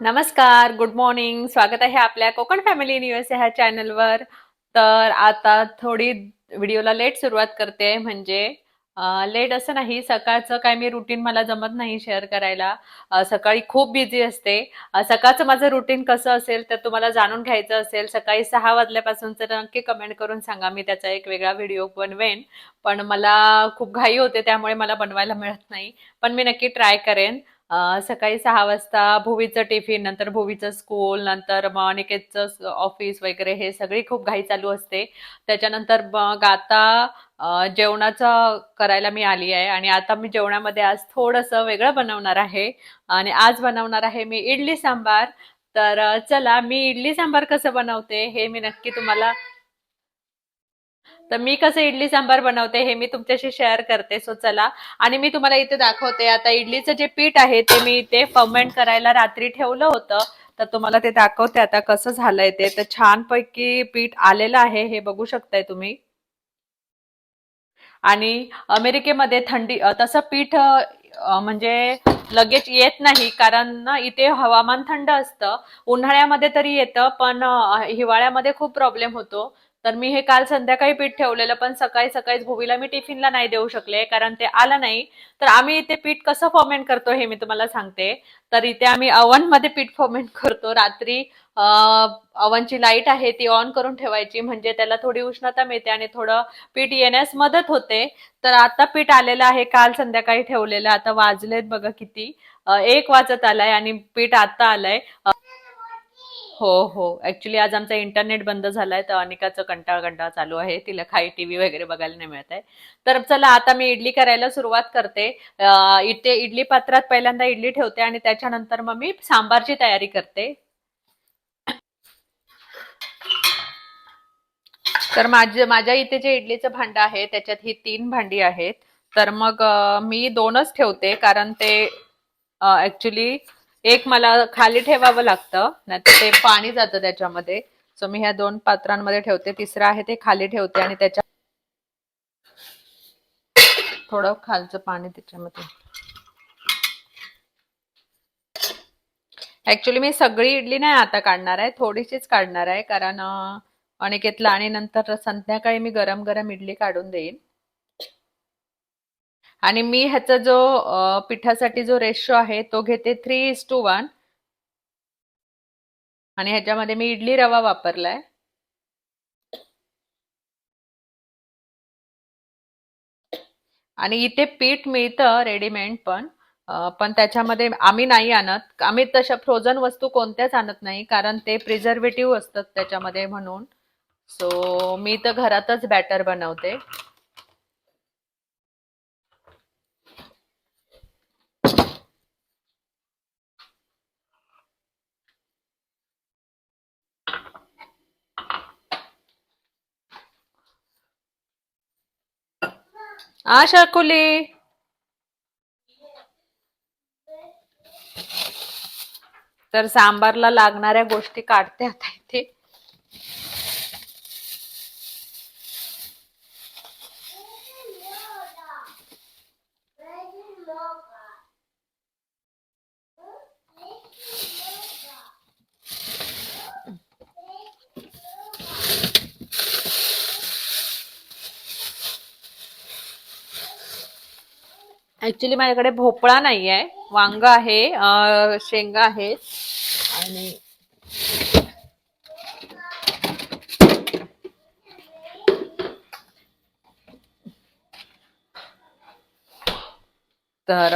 नमस्कार good morning स्वागत आहे आपल्या कोकण फॅमिली न्यूज ह्या चॅनलवर तर आता थोडी व्हिडिओला लेट सुरुवात करते. म्हणजे लेट असं नाही सकाळचं काय मी रुटीन मला जमत नाही शेअर करायला. सकाळी खूप बिझी असते. सकाळचं माझं रुटीन कसं असेल तर तुम्हाला जाणून घ्यायचं असेल. सकाळी सहा वाजल्यापासून तर नक्की कमेंट करून सांगा. मी त्याचा एक वेगळा व्हिडिओ बनवेन. पण मला खूप घाई होते त्यामुळे मला बनवायला मिळत नाही. पण मी नक्की ट्राय करेन. सकाळी सहा वाजता भुवीचं टिफिन नंतर भुवीचं स्कूल नंतर मग अनिकेतचं ऑफिस वगैरे हे सगळी खूप घाई चालू असते. त्याच्यानंतर मग आता जेवणाचं करायला मी आली आहे आणि आता मी जेवणामध्ये आज थोडंसं वेगळं बनवणार आहे आणि आज बनवणार आहे मी इडली सांबार. तर चला मी इडली सांबार कसं बनवते हे मी नक्की तुम्हाला तर मी कसं इडली सांबार बनवते हे मी तुमच्याशी शेअर करते. सो चला. आणि मी तुम्हाला इथे दाखवते. आता इडलीचं जे पीठ आहे ते मी इथे फर्मेंट करायला रात्री ठेवलं होतं. तर तुम्हाला ते दाखवते आता कसं झालंय ते. तर छानपैकी पीठ आलेलं आहे. हे बघू शकताय तुम्ही. आणि अमेरिकेमध्ये थंडी तसं पीठ म्हणजे लगेच येत नाही. कारण ना इथे हवामान थंड असतं. उन्हाळ्यामध्ये तरी येतं पण हिवाळ्यामध्ये खूप प्रॉब्लेम होतो. तर मी हे काल संध्याकाळी पीठ ठेवलेलं पण सकाळी सकाळीच भुवीला मी टिफिनला नाही देऊ शकले कारण ते आलं नाही. तर आम्ही इथे पीठ कसं फॉर्मेंट करतो हे मी तुम्हाला सांगते. तर इथे आम्ही अवनमध्ये मध्ये पीठ फॉर्मेंट करतो. रात्री अवनची लाइट आहे ती ऑन करून ठेवायची म्हणजे त्याला थोडी उष्णता मिळते आणि थोडं पीठ येण्यास मदत होते. तर आता पीठ आलेलं आहे काल संध्याकाळी ठेवलेलं आता वाजलेत बघा किती. एक वाजत आलाय आणि पीठ आता आलंय. हो हो. ऍक्च्युली आज आमचा इंटरनेट बंद झालाय तर अनिकाचं कंटाळ कंटाळ चालू आहे. तिला काही टीव्ही वगैरे बघायला नाही मिळत आहे. तर चला आता मी इडली करायला सुरुवात करते. इथे इडली पात्रात पहिल्यांदा इडली ठेवते आणि त्याच्यानंतर मग मी सांबारची तयारी करते. तर माझे माझ्या इथे जे इडलीचं भांडं आहे त्याच्यात ही तीन भांडी आहेत. तर मग मी दोनच ठेवते कारण ते ऍक्च्युली एक मला खाली ठेवावं लागतं नाहीतर ते पाणी जातं त्याच्यामध्ये. सो मी ह्या दोन पात्रांमध्ये ठेवते. तिसरं आहे ते खाली ठेवते आणि त्याच्या थोडं खालचं पाणी त्याच्यामध्ये. ऍक्च्युली मी सगळी इडली नाही आता काढणार आहे. थोडीशीच काढणार आहे कारण अनिकेतला आणि नंतर संध्याकाळी मी गरम गरम इडली काढून देईन. आणि मी ह्याचा जो पिठासाठी जो रेशो आहे तो घेते थ्री इज टू वन आणि ह्याच्यामध्ये मी इडली रवा वापरलाय. आणि इथे पीठ मिळतं रेडीमेड पण. पण त्याच्यामध्ये आम्ही नाही आणत. आम्ही तशा फ्रोझन वस्तू कोणत्याच आणत नाही कारण ते प्रिझर्वेटिव्ह असतात त्याच्यामध्ये म्हणून. सो मी तर घरातच बॅटर बनवते. आ शाकुली तर सांबारला लागणाऱ्या गोष्टी काढते आता इथे. ऍक्च्युली माझ्याकडे भोपळा नाही आहे वांग आहे शेंगा आहेत. आणि तर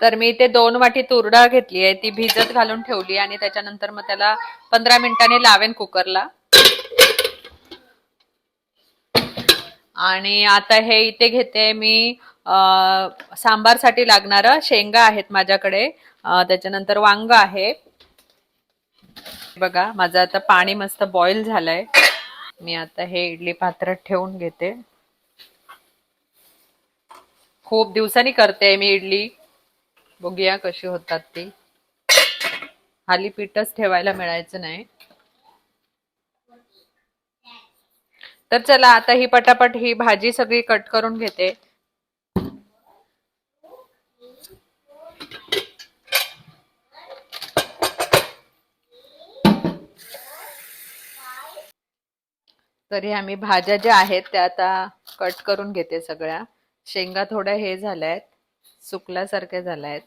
तर मी ते दोन वाटी तुरडाळ घेतली आहे. ती भिजत घालून ठेवली आणि त्याच्यानंतर मग त्याला पंधरा मिनिटांनी लावेन कुकरला. आणि आता हे इथे घेते मी सांबारसाठी लागणारं शेंगा आहेत माझ्याकडे. त्याच्यानंतर वांग आहे. बघा माझं आता पाणी मस्त बॉईल झालंय. मी आता हे इडली पात्रात ठेवून घेते. खूप दिवसांनी करते मी इडली. बघूया कशी होतात ती. खाली पीठच ठेवायला मिळायचं नाही. तर चला आता ही पटापट ही भाजी सगळी कट करून घेते. तरी आम्ही भाज्या ज्या आहेत त्या आता कट करून घेते सगळ्या. शेंगा थोड्या हे झाल्या आहेत सुकल्यासारख्या झाल्या आहेत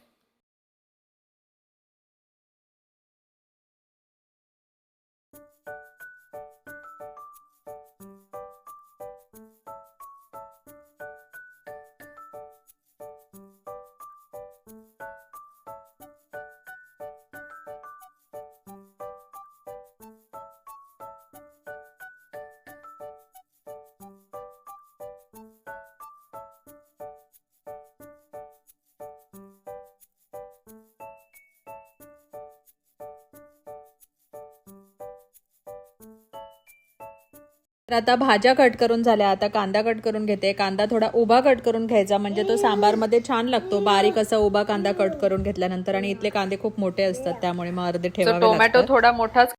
तर आता भाज्या कट करून झाल्या आता कांदा कट करून घेते. कांदा थोडा उभा कट करून घ्यायचा म्हणजे तो सांबारमध्ये छान लागतो. बारीक असा उभा कांदा कट करून घेतल्यानंतर आणि इथले कांदे खूप मोठे असतात त्यामुळे मग अर्धे ठेवावे टोमॅटो थोडा मोठाच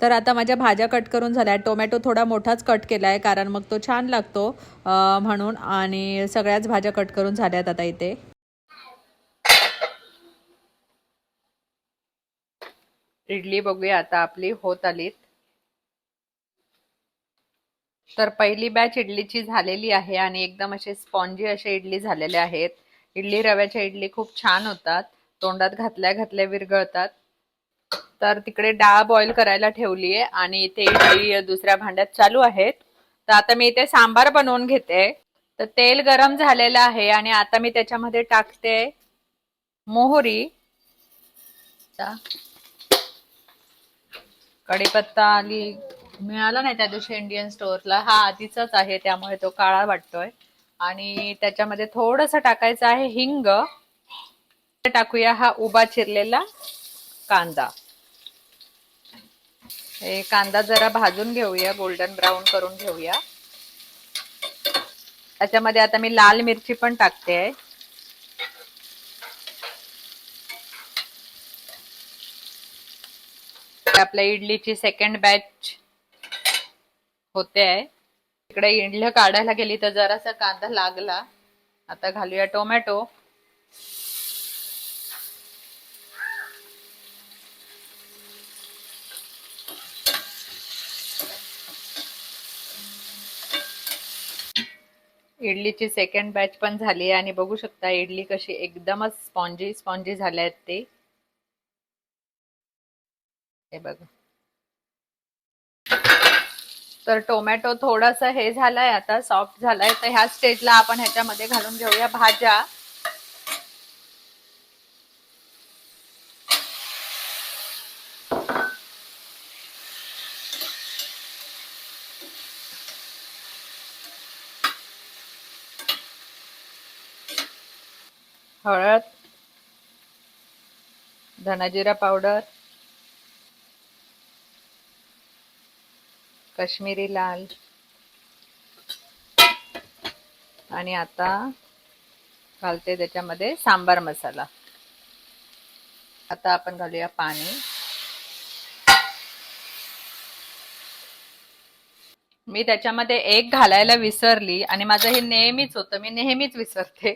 तर आता माझ्या भाज्या कट करून झाल्या. टोमॅटो थोडा मोठाच कट केलाय कारण मग तो छान लागतो म्हणून. आणि सगळ्याच भाज्या कट करून झाल्यात आता इथे. इडली बघूया आता आपली होत आलीत. तर पहिली बॅच इडलीची झालेली आहे आणि एकदम असे स्पॉन्जी असे इडली झालेले आहेत. इडली रव्याच्या इडली खूप छान होतात. तोंडात घातल्या घातल्या विरघळतात तर तिकडे डाळ बॉईल करायला ठेवली आहे आणि इथे इडली दुसऱ्या भांड्यात चालू आहेत. तर आता मी इथे सांबार बनवून घेते. तर तेल गरम झालेलं आहे आणि आता मी त्याच्यामध्ये टाकते मोहरी. कढीपत्ता आली मिळाला नाही त्या दिवशी इंडियन स्टोअरला हा आधीचाच आहे त्यामुळे तो काळा वाटतोय. आणि त्याच्यामध्ये थोडस टाकायचं आहे हिंग. टाकूया हा उभा चिरलेला कांदा. हे कांदा जरा भाजून घेऊया गोल्डन ब्राऊन करून घेऊया. त्याच्यामध्ये आता मी लाल मिरची पण टाकते. आहे आपल्या इडलीची सेकंड बॅच होते आहे. इकडे इंडलं काढायला गेली तर जरासा कांदा लागला. आता घालूया टोमॅटो. इडलीची सेकंड बॅच पण झाली आहे आणि बघू शकता इडली कशी एकदमच स्पॉन्जी स्पॉन्जी झाल्या आहेत ते. हे बघा. तर टोमॅटो थोडासा हे झालाय आता सॉफ्ट झालाय. तर ह्या स्टेजला आपण ह्याच्यामध्ये घालून घेऊया भाज्या. हळद धनाजिरा पावडर कश्मीरी लाल. आणि आता घालते त्याच्यामध्ये सांबार मसाला. आता आपण घालूया पाणी. मी त्याच्यामध्ये एक घालायला विसरली आणि माझं हे नेहमीच होतं. मी नेहमीच विसरते.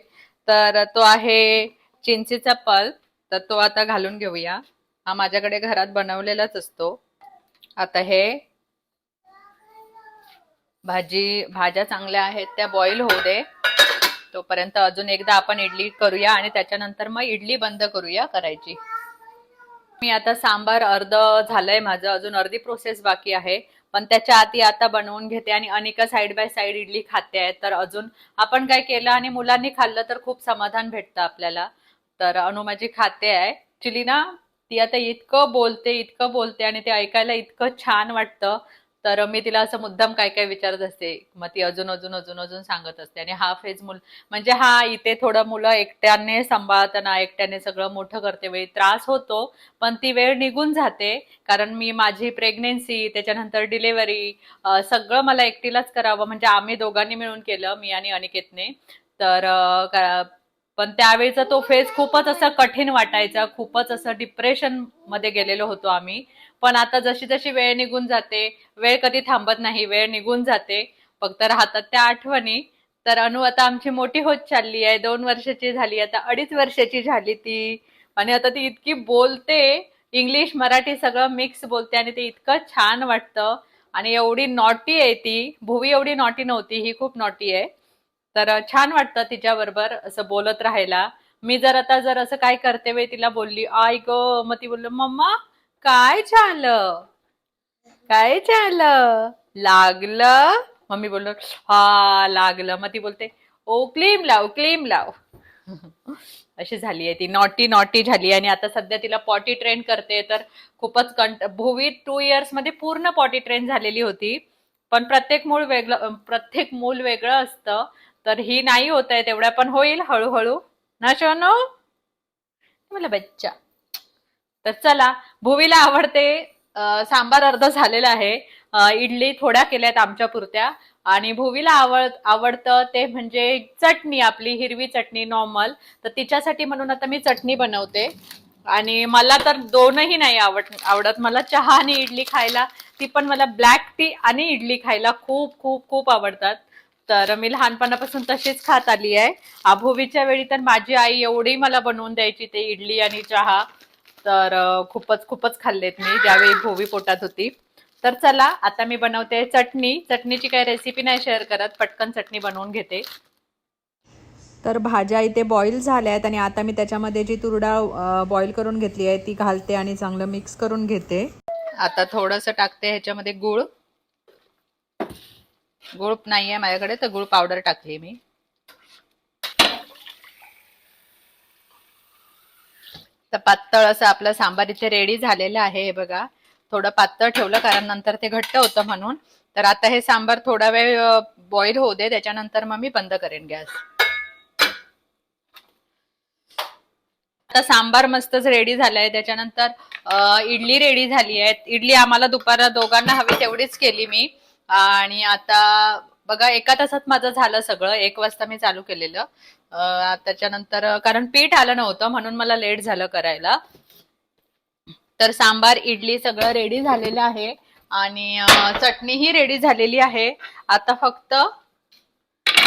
तर तो आहे चिंचेचा पल्प. तर तो आता घालून घेऊया. हा माझ्याकडे घरात बनवलेलाच असतो. आता हे भाजी भाज्या चांगल्या आहेत त्या बॉईल होऊ दे. तोपर्यंत अजून एकदा आपण इडली करूया आणि त्याच्यानंतर मग इडली बंद करूया करायची. मी आता सांबार अर्ध झालंय माझं अजून अर्धी प्रोसेस बाकी आहे. पण त्याच्या आधी आता बनवून घेते आणि Anika side by side idli खाते आहे. तर अजून आपण काय केलं आणि मुलांनी खाल्लं तर खूप समाधान भेटतं आपल्याला. तर अनु माझी खाते आहे. ऍक्च्युली ना ती आता इतकं बोलते इतकं बोलते आणि ते ऐकायला इतकं छान वाटतं. तर मी तिला असं मुद्दाम काय काय विचारत असते मग ती अजून अजून अजून अजून सांगत असते. आणि हा फेज मुल म्हणजे हा इथे थोडं मुलं एकट्याने सांभाळताना एकट्याने सगळं मोठं करते वेळी त्रास होतो पण ती वेळ निघून जाते. कारण मी माझी प्रेग्नेन्सी त्याच्यानंतर डिलेवरी सगळं मला एकटीलाच करावं म्हणजे आम्ही दोघांनी मिळून केलं मी आणि अनिकेतने. तर पण त्यावेळेचा तो फेज खूपच असं कठीण वाटायचा खूपच असं डिप्रेशनमध्ये गेलेलो होतो आम्ही. पण आता जशी जशी वेळ निघून जाते वेळ कधी थांबत नाही वेळ निघून जाते. फक्त राहतात त्या आठवणी. तर अनु आता आमची मोठी होत चालली आहे. दोन वर्षाची झाली आता अडीच वर्षाची झाली ती. आणि आता ती इतकी बोलते. इंग्लिश मराठी सगळं मिक्स बोलते आणि ते इतकं छान वाटतं. आणि एवढी नॉटी आहे ती. भुवी एवढी नॉटी नव्हती. ही खूप नॉटी आहे. तर छान वाटतं तिच्याबरोबर असं बोलत राहायला. मी जर आता जर असं काय करते वेळी तिला बोलली आई ग मग ती बोललो मम्मा काय झालं? काय झालं? लागलं? मम्मी बोललो हा लागलं. मग ती बोलते ओ क्लीम लाव क्लीम लाव. अशी झाली आहे ती. नॉटी नॉटी झाली आणि आता सध्या तिला पॉटी ट्रेन करते. तर खूपच कंट भुवी टू इयर्समध्ये पूर्ण पॉटी ट्रेन झालेली होती. पण प्रत्येक मूळ वेगळं प्रत्येक मूल वेगळं असतं. तर ही नाही होत आहे तेवढ्या पण होईल हळूहळू. ना शोनो? मला बच्चा. तर चला भुवीला आवडते सांबार अर्ध झालेला आहे. इडली थोड्या केल्यात आमच्या पुरत्या. आणि भुवीला आवड आवडतं ते म्हणजे चटणी आपली हिरवी चटणी नॉर्मल तर तिच्यासाठी म्हणून आता मी चटणी बनवते. आणि मला तर दोनही नाही आवड आवडत. मला चहा आणि इडली खायला ती पण मला ब्लॅक टी आणि इडली खायला खूप खूप खूप आवडतात. तर मी लहानपणापासून तशीच खात आली आहे. आभोवीच्या वेळी तर माझी आई एवढी मला बनवून द्यायची ते इडली आणि चहा. तर खूपच खूपच खाल्लेत मी ज्यावेळी भोवी पोटात होती. तर चला आता मी बनवते चटणी. चटणीची काही रेसिपी नाही शेअर करत पटकन चटणी बनवून घेते. तर भाज्या इथे बॉईल झाल्या आहेत आणि आता मी त्याच्यामध्ये जी तुरडा बॉईल करून घेतली आहे ती घालते आणि चांगलं मिक्स करून घेते. आता थोडस टाकते ह्याच्यामध्ये गुळ. गुळ नाहीये माझ्याकडे तर गुळ पावडर टाकली मी. तर पातळ असं आपलं सांबार इथे रेडी झालेलं आहे हे बघा. थोडं पातळ ठेवलं कारण नंतर ते घट्ट होतं म्हणून. तर आता हे सांबार थोडा वेळ बॉईल होऊ दे त्याच्यानंतर मग मी बंद करेन गॅस. आता सांबार मस्तच रेडी झालाय. त्याच्यानंतर इडली रेडी झाली आहे. इडली आम्हाला दुपार दोघांना हवी तेवढीच केली मी. आणि आता बघा एका तासात माझं झालं सगळं. एक वाजता मी चालू केलेलं. त्याच्यानंतर कारण पीठ आलं नव्हतं म्हणून मला लेट झालं करायला. तर सांबार इडली सगळं रेडी झालेलं आहे. आणि चटणी चटणीही रेडी झालेली आहे. आता फक्त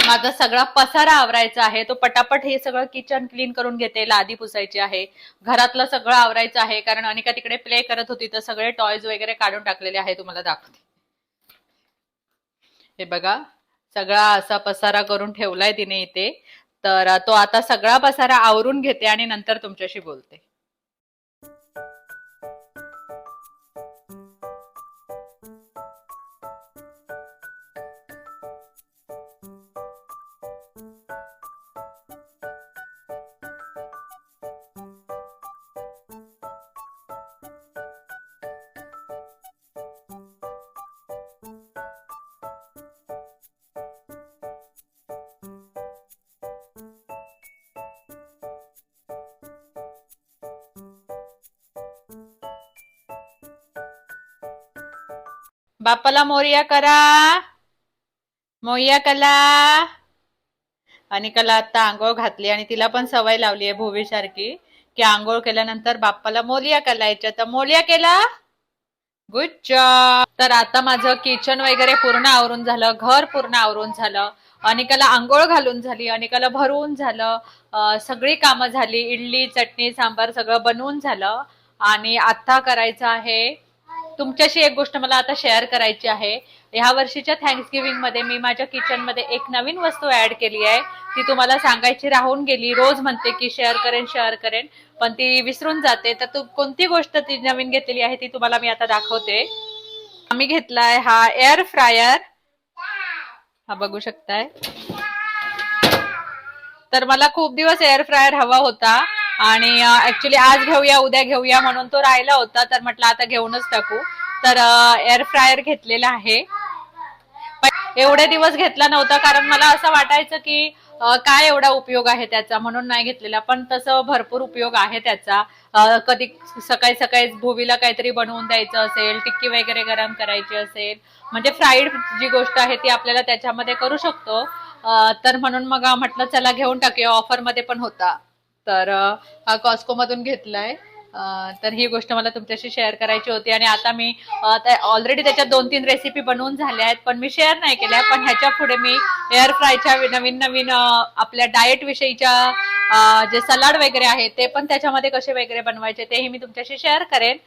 माझा सगळा पसारा आवरायचा आहे. तो पटापट हे सगळं किचन क्लीन करून घेते. लादी पुसायची आहे. घरातलं सगळं आवरायचं आहे. कारण अनिका तिकडे प्ले करत होती तर सगळे टॉयज वगैरे काढून टाकलेले आहे तुम्हाला दाखवते. हे बघा सगळा असा पसारा करून ठेवलाय तिने इथे. तर तो आता सगळा पसारा आवरून घेते आणि नंतर तुमच्याशी बोलते. बापाला मोर्या करा. मोर्या कला. आणि कला आता आंघोळ घातली आणि तिला पण सवय लावली आहे भोवी सारखी की आंघोळ केल्यानंतर बाप्पाला मोलिया करायच्या तर मोलिया केला? गुड जॉब तर आता माझं किचन वगैरे पूर्ण आवरून झालं घर पूर्ण आवरून झालं. अनिकाला आंघोळ घालून झाली अनिकाला भरवून झालं. सगळी कामं झाली इडली चटणी सांबार सगळं बनवून झालं. आणि आता करायचं आहे तुमच्याशी एक गोष्ट मला आता शेअर करायची आहे. ह्या वर्षीच्या थँक्सगिव्हिंगमध्ये मी माझ्या किचनमध्ये एक नवीन वस्तू ऍड केली आहे. ती तुम्हाला सांगायची राहून गेली. रोज म्हणते की शेअर करेन शेअर करेन. पण ती विसरून जाते. तर तू कोणती गोष्ट ती नवीन घेतलेली आहे ती तुम्हाला मी आता दाखवते. आम्ही घेतलाय हा एअर फ्रायर हा बघू शकताय. तर मला खूप दिवस एअर फ्रायर हवा होता. आणि ऍक्च्युली आज घेऊया उद्या घेऊया म्हणून तो राहिला होता तर म्हटलं आता घेऊनच टाकू. तर एअर फ्रायर घेतलेला आहे. पण एवढे दिवस घेतला नव्हता कारण मला असं वाटायचं की काय एवढा उपयोग आहे त्याचा म्हणून नाही घेतलेला पण तसं भरपूर उपयोग आहे त्याचा. कधी सकाळी सकाळी भोवीला काहीतरी बनवून द्यायचं असेल टिक्की वगैरे गरम करायची असेल म्हणजे फ्राईड जी गोष्ट आहे ती आपल्याला त्याच्यामध्ये करू शकतो. तर म्हणून मग म्हटलं चला घेऊन टाकूया ऑफरमध्ये पण होता. तर हा कॉस्को मधून घेतलाय. तर ही गोष्ट मला तुमच्याशी शेअर करायची होती आणि आता मी ऑलरेडी त्याच्यात दोन तीन रेसिपी बनवून झाल्या आहेत पण मी शेअर नाही केल्या. पण ह्याच्या पुढे मी एअर फ्रायच्या नवीन नवीन आपल्या डाएट विषयीच्या जे सलाड वगैरे आहे ते पण त्याच्यामध्ये कसे वगैरे बनवायचे तेही मी तुमच्याशी शेअर करेन.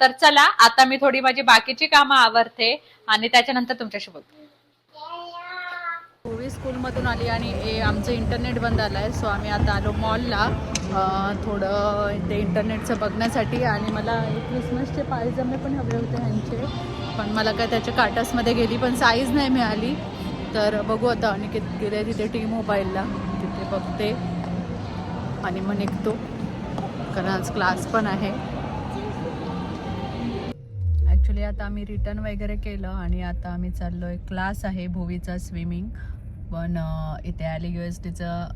तर चला आता मी थोडी माझी बाकीची कामं आवरते आणि त्याच्यानंतर तुमच्याशी बोलते. पूर्वी स्कूलमधून आली आणि ए आमचं इंटरनेट बंद आलं आहे सो आम्ही आता आलो मॉलला थोडं ते इंटरनेटचं बघण्यासाठी आणि मला क्रिसमसचे पायजमे पण हवे होते ह्यांचे पण मला काय त्याच्या कार्टसमध्ये गेली पण साईज नाही मिळाली. तर बघू आता अनिकेत गेले तिथे टी मोबाईलला तिथे बघते. आणि मग निघतो कारण आज क्लास पण आहे. ॲक्च्युली आता आम्ही रिटर्न वगैरे केलं आणि आता आम्ही चाललो आहे क्लास आहे भुवीचा स्विमिंग पण इथे आले यू एस टीचं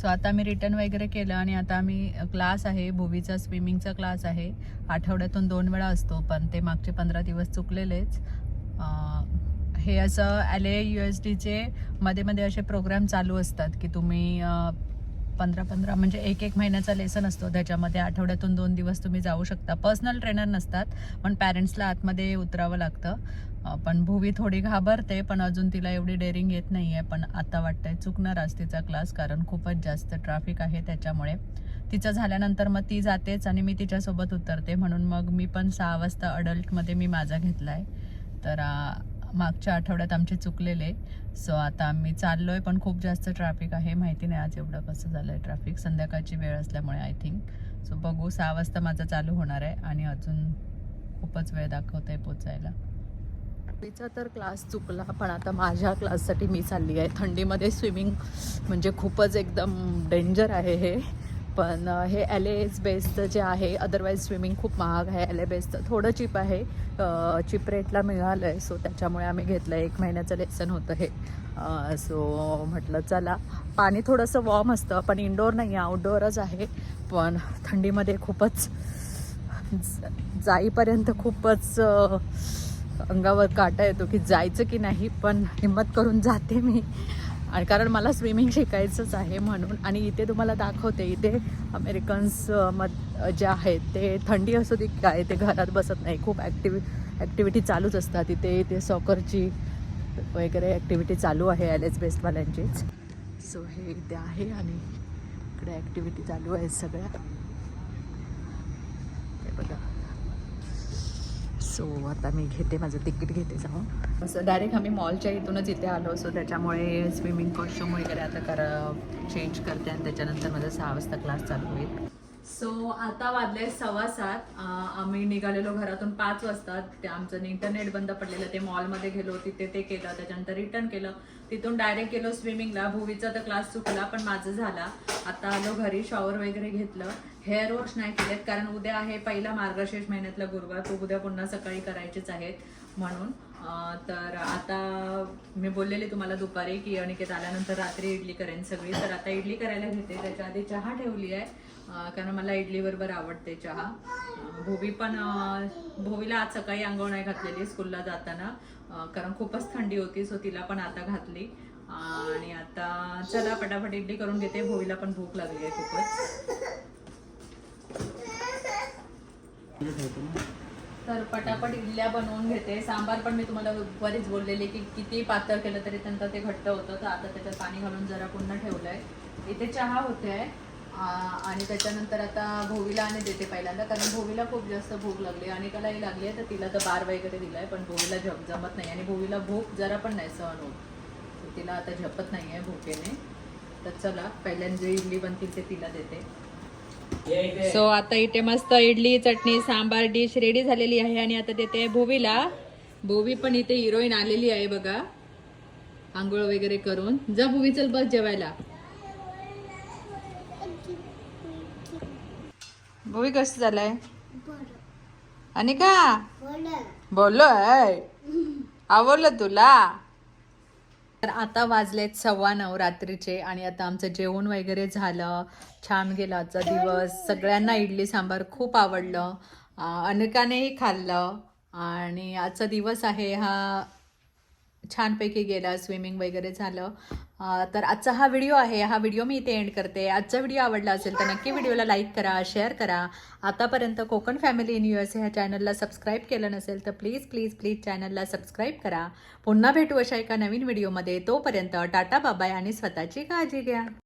सो आता मी रिटर्न वगैरे केलं आणि आता आम्ही क्लास आहे. भुवीचा स्विमिंगचा क्लास आहे. आठवड्यातून दोन वेळा असतो पण ते मागचे पंधरा दिवस चुकलेलेच. हे असं एल ए यू एस टीचे मध्ये मध्ये असे प्रोग्राम चालू असतात की तुम्ही पंधरा पंधरा म्हणजे एक एक महिन्याचा लेसन असतो. त्याच्यामध्ये आठवड्यातून दोन दिवस तुम्ही जाऊ शकता. पर्सनल ट्रेनर नसतात पण पॅरेंट्सला आतमध्ये उतरावं लागतं. पण भुवी थोडी घाबरते पण अजून तिला एवढी डेअरिंग येत नाही आहे पण आता वाटतंय चुकणार आज तिचा क्लास कारण खूपच जास्त ट्रॅफिक आहे त्याच्यामुळे. तिचं झाल्यानंतर मग ती जातेच आणि मी तिच्यासोबत उतरते. म्हणून मग मी पण सहा वाजता अडल्टमध्ये मी माझा घेतला आहे तर मागच्या आठवड्यात आमचे चुकलेले. सो आता आम्ही चाललोय पण खूप जास्त ट्रॅफिक आहे. माहिती नाही आज एवढं कसं झालंय ट्रॅफिक संध्याकाळची वेळ असल्यामुळे आय थिंक सो बघू सहा वाजता माझा चालू होणार आहे आणि अजून खूपच वेळ दाखवत आहे पोचायला. तिचा तर क्लास चुकला पण आता माझ्या क्लाससाठी मी चालली आहे. थंडीमध्ये स्विमिंग म्हणजे खूपच एकदम डेंजर आहे हे. पण हे एल एस बेस्टचं जे आहे अदरवाईज स्विमिंग खूप महाग आहे. एल ए बेस्डचं थोडं चिप आहे. चिप रेटला मिळालं आहे सो त्याच्यामुळे आम्ही घेतलं एक महिन्याचं लेसन होतं हे. सो म्हटलं चला. पाणी थोडंसं वॉर्म असतं पण इनडोअर नाही आहे आउटडोअरच आहे. पण थंडीमध्ये खूपच ज- जाईपर्यंत खूपच अंगावर काटा येतो की जायचं की नाही पण हिंमत करून जाते मी. आणि कारण मला स्विमिंग शिकायचंच आहे म्हणून. आणि इथे तुम्हाला दाखवते इथे अमेरिकन्स मत मध जे आहेत ते थंडी असू दे काय ते घरात बसत नाही. खूप ॲक्टिव्हि ॲक्टिव्हिटी चालूच असतात. इथे इथे सॉकरची वगैरे ॲक्टिव्हिटी चालू आहे एल एच बेस्टवाल्यांचीच सो हे इथे आहे आणि इकडे ॲक्टिव्हिटी चालू आहेत सगळ्या. हे बघा. सो आता मी घेते माझं तिकीट घेते जाऊन. असं डायरेक्ट आम्ही मॉलच्या इथूनच इथे आलो सो त्याच्यामुळे स्विमिंग कॉस्ट्यूम वगैरे आता कर चेंज करते आणि त्याच्यानंतर माझा सहा वाजता क्लास चालू होईल. सो आता वाजले सव्वा सात. आम्ही निघालेलो घरातून पाच वाजता. ते आमचं इंटरनेट बंद पडलेलं ते मॉलमध्ये गेलो तिथे ते केलं त्याच्यानंतर रिटर्न केलं. तिथून डायरेक्ट गेलो स्विमिंगला भुवीचा तर क्लास चुकला पण माझं झाला. आता आलो घरी शॉवर वगैरे घेतलं. हेअर वॉश नाही केलेत कारण उद्या आहे पहिला मार्गशीर्ष महिन्यातला गुरुवार तो उद्या पुन्हा सकाळी करायचेच आहेत म्हणून. तर आता मी बोललेली तुम्हाला दुपारी की अनिकेत आल्यानंतर रात्री इडली करेन सगळी. तर आता इडली करायला घेते त्याच्या आधी चहा ठेवली आहे. कारण मला इडली बरोबर आवडते चहा. भोवी पण भोवीला आज सकाळी आंघोळ नाही घातलेली स्कूलला जाताना. कारण खूपच थंडी होती सो तिला पण आता घातली. आणि आता चला पटापट इडली करून घेते. भोवीला पण भूक लागली आहे खूपच. तर पटापट इडल्या बनवून घेते. सांबार पण मी तुम्हाला बरीच बोललेले की किती पातळ केलं तरी त्यांना ते घट्ट होतं. तर आता त्याच्यात पाणी घालून जरा पुन्हा ठेवलंय. इथे चहा होते आणि त्याच्यानंतर आता भोवीला आणि देते पहिल्यांदा कारण भोवीला खूप जास्त भूक लागली. आणि त्यालाही लागली आहे तर तिला तर बार वगैरे दिलाय पण भोवीला झप जमत नाही. आणि भोवीला भूक जरा पण नाही सहन होत. तिला आता झपत नाही आहे भूकेने. तर चला पहिल्यांदा जे इडली बनतील ते तिला देते. सो आता इथे मस्त इडली चटणी सांबार डिश रेडी झालेली आहे आणि आता देते भोवीला. भोवी पण इथे हिरोईन आलेली आहे बघा. आंघोळ वगैरे करून. जा भोवी चल बस जेवायला. भोवी कसं झालंय? आणि का बोललो आहे आवडलं तुला? तर आता वाजलेत सव्वा नऊ रात्रीचे आणि आता आमचं जेवण वगैरे झालं. छान गेला आजचा दिवस. सगळ्यांना इडली सांबार खूप आवडलं. अनेकानेही खाल्लं. आणि आजचा दिवस आहे हा छानपैकी गेला स्विमिंग वगैरे झालं. तर आजचा हा व्हिडिओ आहे. हा व्हिडिओ मी इथे एंड करते. आजचा व्हिडिओ आवडला असेल तर नक्की व्हिडिओला लाईक करा शेअर करा. आतापर्यंत Konkan family in U S ह्या चॅनलला सबस्क्राईब केलं नसेल तर प्लीज प्लीज प्लीज चॅनलला सबस्क्राईब करा. पुन्हा भेटू अशा एका नवीन व्हिडिओमध्ये तोपर्यंत टाटा बाबाय आणि स्वतःची काळजी घ्या.